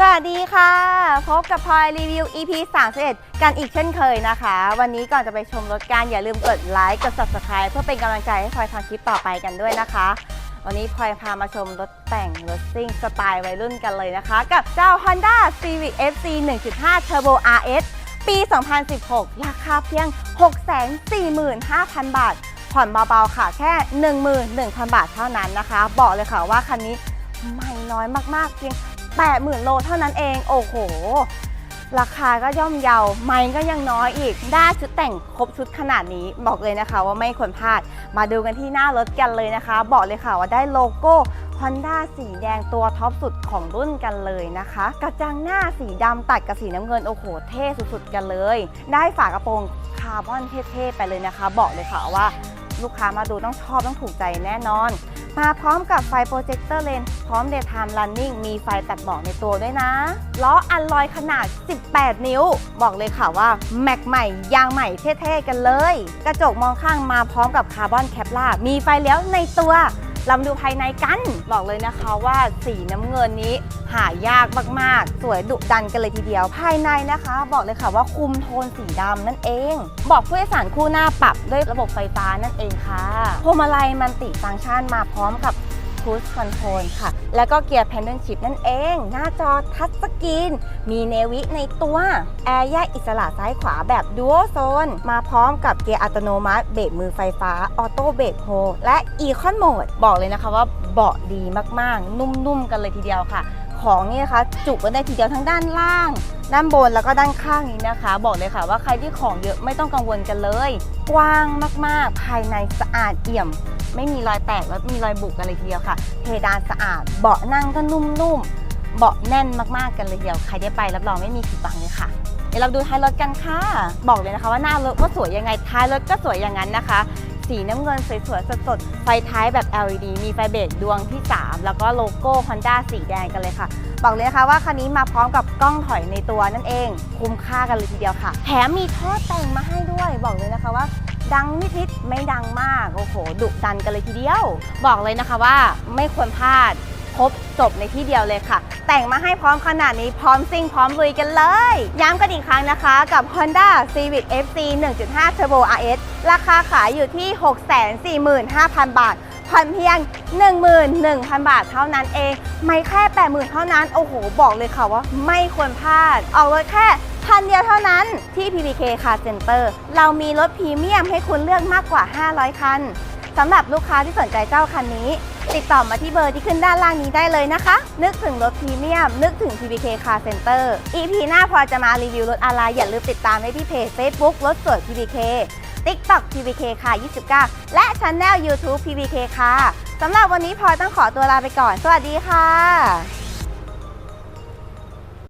สวัสดีค่ะ พบกับพลอยรีวิว EP 31 กันอีกเช่นเคยนะคะ วันนี้ก่อนจะไปชมรถกันอย่าลืมกดไลค์กด subscribe เพื่อเป็นกำลังใจให้พลอยทำคลิปต่อไปกันด้วยนะคะ วันนี้พลอยพามาชมรถแต่งรถซิ่งสไตล์วัยรุ่นกันเลยนะคะ กับเจ้า Honda Civic FC 1.5 Turbo RS ปี 2016 ราคาเพียง 645,000 บาท ผ่อนเบาๆค่ะ แค่ 11,000 บาทเท่านั้นนะคะ บอกเลยค่ะว่าคันนี้ไม่น้อยมากๆเพียง 80,000 โลเท่านั้นเอง โอ้โห ราคาก็ย่อมเยา ไม่ก็ยังน้อยอีก ได้ชุดแต่งครบชุดขนาดนี้บอกเลยนะคะว่าไม่ควรพลาด มาดูกันที่หน้ารถกันเลยนะคะ บอกเลยค่ะว่าได้โลโก้ Honda สีแดงตัวท็อปสุดของรุ่นกันเลยนะคะ กระจังหน้าสีดำตัดกับสีน้ำเงิน โอ้โห เท่สุดๆกันเลย ได้ฝากระโปรงคาร์บอนเท่ๆไปเลยนะคะ บอกเลยค่ะว่าลูกค้ามาดูต้องชอบต้องถูกใจแน่นอน มาพร้อมกับไฟโปรเจคเตอร์เลนพร้อมเดทาม Running มีไฟตัดหมอกในตัวด้วยนะ ล้ออัลลอยขนาด 18 นิ้ว บอกเลยค่ะว่า แม็กใหม่ ยางใหม่เท่ๆกันเลย กระจกมองข้างมาพร้อมกับคาร์บอนแคปล่ามีไฟเลี้ยวในตัว เรามาดูภายในกันบอกเลยนะคะว่าสีน้ำเงินนี้หายากมากๆ สวยดุดันกันเลยทีเดียว ภายในนะคะ บอกเลยค่ะว่าคุมโทนสีดำนั่นเอง บอกผู้โดยสารคู่หน้าปรับด้วยระบบไฟฟ้านั่นเองค่ะพวงมาลัยมันติฟังก์ชันมาพร้อมกับ Cruise Control ค่ะ แล้วก็เกียร์ Pendant Shift นั่นเอง หน้าจอทัชสกรีน มีเนวิในตัว แอร์แยกอิสระซ้ายขวาแบบ Dual Zone มาพร้อมกับเกียร์อัตโนมัติ เบรกมือไฟฟ้า ออโต้เบรกโฮและ Econ Mode บอกเลยนะคะว่าเบาะดีมากๆ นุ่มๆ กันเลยทีเดียวค่ะ ของนี่นะคะ จุกันได้ทีเดียวทั้งด้านล่าง ด้านบนแล้วก็ด้านข้างนี้นะคะ บอกเลยค่ะว่าใครที่ของเยอะไม่ต้องกังวลกันเลย กว้างมากๆ ภายในสะอาดเอี่ยม ไม่มีรอยแตกและมีรอยบุกกันเลยทีเดียวค่ะ เพดานสะอาด เบาะนั่งก็นุ่มๆ เบาะแน่นมากๆกันเลยทีเดียว ใครได้ไปรับรองไม่มีผิดหวังเลยค่ะเดี๋ยวเราดูท้ายรถกันค่ะ บอกเลยนะคะว่าหน้ารถว่าสวยยังไงท้ายรถก็สวยอย่างนั้นนะคะ สีน้ำเงินสวยๆสดๆ ไฟท้ายแบบ LED มีไฟเบรกดวงที่ 3 แล้วก็โลโก้ Honda สีแดงกันเลยค่ะ บอกเลยนะคะว่าคันนี้มาพร้อมกับกล้องถอยในตัวนั่นเอง คุ้มค่ากันเลยทีเดียวค่ะ แถมมีท่อแต่งมาให้ด้วยบอกเลยนะคะว่าดังนิดๆไม่ดังมาก โอ้โห ดุดันกันเลยทีเดียว บอกเลยนะคะว่าไม่ควรพลาด ครบจบในที่เดียวเลยค่ะ แต่งมาให้พร้อมขนาดนี้พร้อมซิ่งพร้อมลุยกันเลย ย้ำกันอีกครั้งนะคะกับ Honda Civic FC 1.5 Turbo RS ราคาขายอยู่ที่ 645,000 บาทผ่อนเพียง 11,000 บาทเท่านั้นเอง ไม่แค่ 80,000 เท่านั้น โอ้โห บอกเลยค่ะว่าไม่ควรพลาดเอาไว้แค่พันเดียวเท่านั้นที่ PPK Car Center เรามีรถพรีเมียมให้คุณเลือกมากกว่า 500 คัน สำหรับลูกค้าที่สนใจเจ้าคันนี้ ติดต่อมาที่เบอร์ที่ขึ้นด้านล่างนี้ได้เลยนะคะ นึกถึงรถพรีเมียม นึกถึง PBK Car Center EP หน้าพอจะมารีวิวรถอะไรอย่าลืมติดตามได้ที่เพจ Facebook รถสวย PBK TikTok PBK Car 29 และช anel YouTube PBK Car สำหรับวันนี้พลอยต้องขอตัวลาไปก่อน สวัสดีค่ะ